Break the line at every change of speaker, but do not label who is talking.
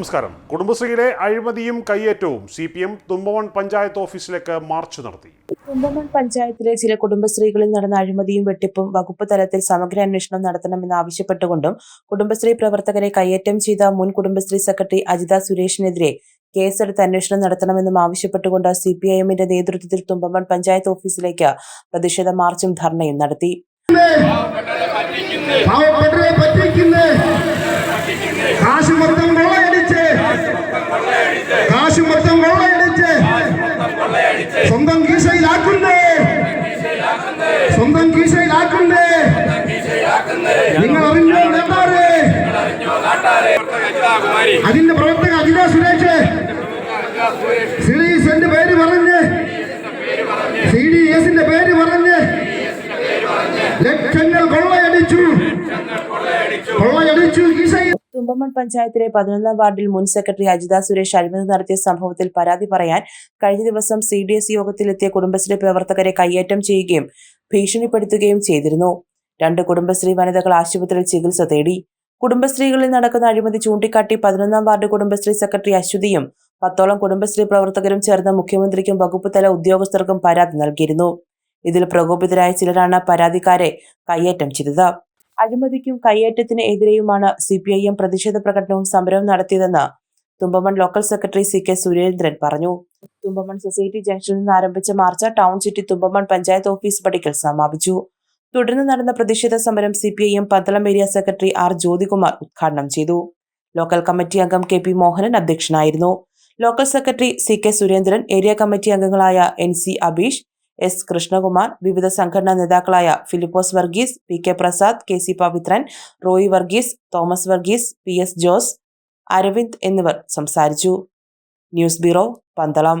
നമസ്കാരം. കുടുംബശ്രീയിലെ അഴിമതിയും കയ്യേറ്റവും C P M Thumpamon panchayat ഓഫീസിലേക്ക് മാർച്ച് നടത്തി.
കുമ്പമൺ പഞ്ചായത്തിലെ ചില കുടുംബശ്രീകളിൽ നടന്ന അഴിമതിയും വെട്ടിപ്പും വകുപ്പ് തലത്തിൽ സമഗ്ര അന്വേഷണം നടത്തണമെന്ന് ആവശ്യപ്പെട്ടുകൊണ്ടും കുടുംബശ്രീ പ്രവർത്തകരെ കയ്യേറ്റം ചെയ്ത മുൻ കുടുംബശ്രീ സെക്രട്ടറി അജിത സുരേഷിനെതിരെ കേസെടുത്ത് അന്വേഷണം നടത്തണമെന്നും ആവശ്യപ്പെട്ടുകൊണ്ട് സി പി ഐ എമ്മിന്റെ നേതൃത്വത്തിൽ തുമ്പമൺ പഞ്ചായത്ത് ഓഫീസിലേക്ക് പ്രതിഷേധ മാർച്ചും ധർണയും നടത്തി.
കാശ് സ്വന്തം കീശയിലാക്കുന്നേ സ്വന്തം കീശയിലാക്കുന്നേ നിങ്ങൾ അറിഞ്ഞോ നേതാറ് അതിന്റെ പ്രവർത്തക അജിത സുരേഷ്. സി എന്റെ പേര് പറഞ്ഞ്. സി ഡി എസിന്റെ പേര് പറഞ്ഞ്. ലക്ഷങ്ങൾ കൊള്ളയടിച്ചു. കൊള്ളയടിച്ചു. കീശയിൽ
തുമ്പമൺ പഞ്ചായത്തിലെ പതിനൊന്നാം വാർഡിൽ മുൻ സെക്രട്ടറി അജിത സുരേഷ് അഴിമതി നടത്തിയ സംഭവത്തിൽ പരാതി പറയാൻ കഴിഞ്ഞ ദിവസം സി ഡി എസ് യോഗത്തിലെത്തിയ കുടുംബശ്രീ പ്രവർത്തകരെ കയ്യേറ്റം ചെയ്യുകയും ഭീഷണിപ്പെടുത്തുകയും ചെയ്തിരുന്നു. രണ്ട് കുടുംബശ്രീ വനിതകൾ ആശുപത്രിയിൽ ചികിത്സ തേടി. കുടുംബശ്രീകളിൽ നടക്കുന്ന അഴിമതി ചൂണ്ടിക്കാട്ടി പതിനൊന്നാം വാർഡ് കുടുംബശ്രീ സെക്രട്ടറി അശ്വതിയും പത്തോളം കുടുംബശ്രീ പ്രവർത്തകരും ചേർന്ന് മുഖ്യമന്ത്രിക്കും വകുപ്പ് തല ഉദ്യോഗസ്ഥർക്കും പരാതി നൽകിയിരുന്നു. ഇതിൽ പ്രകോപിതരായ ചിലരാണ് പരാതിക്കാരെ കയ്യേറ്റം ചെയ്തത്. അഴിമതിക്കും കയ്യേറ്റത്തിന് എതിരെയുമാണ് സി പി ഐ എം പ്രതിഷേധ പ്രകടനവും സമരവും നടത്തിയതെന്ന് Thumpamon local secretary C K Surendran പറഞ്ഞു. തുമ്പമൺ സൊസൈറ്റി ജംഗ്ഷനിൽ നിന്ന് ആരംഭിച്ച march town city Thumpamon panchayat office പടിക്കൽ സമാപിച്ചു. തുടർന്ന് നടന്ന പ്രതിഷേധ സമരം C P I M Pandalam area secretary R Jyothikumar ഉദ്ഘാടനം ചെയ്തു. ലോക്കൽ കമ്മിറ്റി അംഗം കെ പി മോഹനൻ അധ്യക്ഷനായിരുന്നു. Local secretary C K Surendran area committee അംഗങ്ങളായ N C Abeesh S Krishnakumar വിവിധ സംഘടനാ നേതാക്കളായ Philipose Varghese P K Prasad K C Pavithran Roy Varghese Thomas Varghese P S Jose Aravind എന്നിവർ സംസാരിച്ചു. News bureau Pandalam.